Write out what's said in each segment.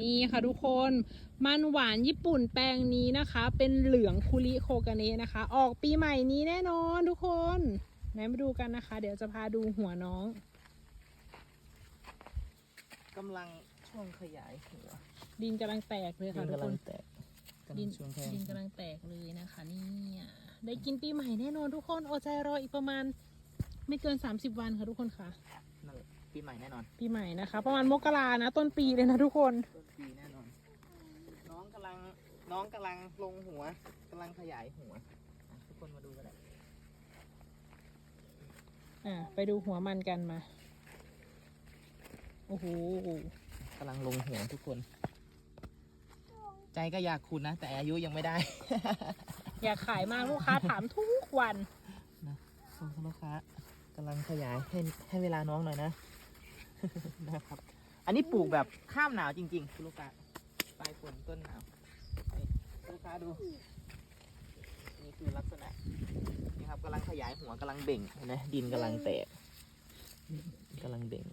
นี่ค่ะทุกคนมันหวานญี่ปุ่นแปลงนี้นะคะ เป็นเหลืองคุริโคกาเนะนะคะ ออกปีใหม่นี้แน่นอนทุกคนไหนมาดูกันนะคะ เดี๋ยวจะพาดูหัวน้องกำลังช่วงขยายหัวดินกำลังแตกเลยค่ะทุกกำคลันงแตกกำดิลันงช่วงแค่ดินกำลังแตกเลยนะคะเนี่ยได้กินปีใหม่แน่นอนทุกคนอดใจรออีกประมาณ ไม่เกิน 30 วันค่ะทุกคนค่ะนั่นแหละ ปีใหม่แน่นอน ปีใหม่นะคะ ประมาณมกรานะ ต้นปีเลยนะทุกคน ต้นปีแน่นอน น้องกำลังน้องกำลังลงหัวกำลังขยายหัวอะทุกคนมาดูกันเลยอะไปดูหัวมันกันมา โอ้โห กำลังลงหัวทุกคน ใจก็อยากคุณนะ แต่อายุยังไม่ได้ อยากขายมากลูกค้าถามทุกวันคุณลูกค้ากำลังขยายให้ให้เวลาน้องหน่อยนะ นะครับ อันนี้ปลูกแบบข้ามหนาวจริงๆคุณลูกค้าปลายฝนต้นหนาวนี่ลูกค้าดู นี่คือลักษณะนี่ครับกำลังขยายหัวกำลังเบ่งเห็นไหมดินกำลังแตกกำลังเบ่ง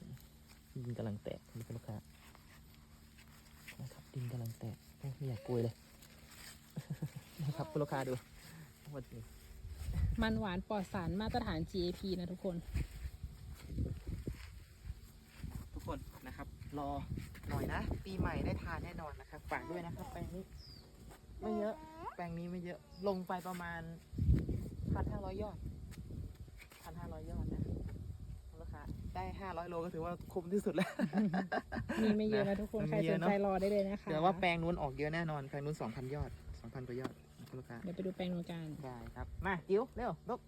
ดินกำลังแตกนี่คุณลูกค้านะครับดินกำลังแตกโอ้ไม่อยากกลวยเลยนะครับคุณลูกค้าดูวันนี้มันหวานปลอดสารมาตรฐาน GAP นะทุกคน ทุกคนนะค รับรอหน่อยนะ ปีใหม่ได้ทานแน่นอนนะครับ ฝากด้วยนะครับแปลงนี้ ไม่เยอะ แปลงนี้ไม่เยอะ ลงไปประมาณพันห้าร้อยยอดพันห้าร้อยยอดนะราคาได้ห้าร้อยโลก็ถือว่าคุ้มที่สุดแล้ว มีไม่เยอะนะทุกคนมันใครไม่เยสอะนเนอะใจรอได้เลยนะคะแต่ว่าแปลงนู้นออกเยอะแน่นอน แปลงนู้นสองพันยอดสองพันกว่ายอดคุณลูกค้าเดี๋ยวไปดูแปลงนูนกัน ได้ครับ มาจิ๋วเร็วลุก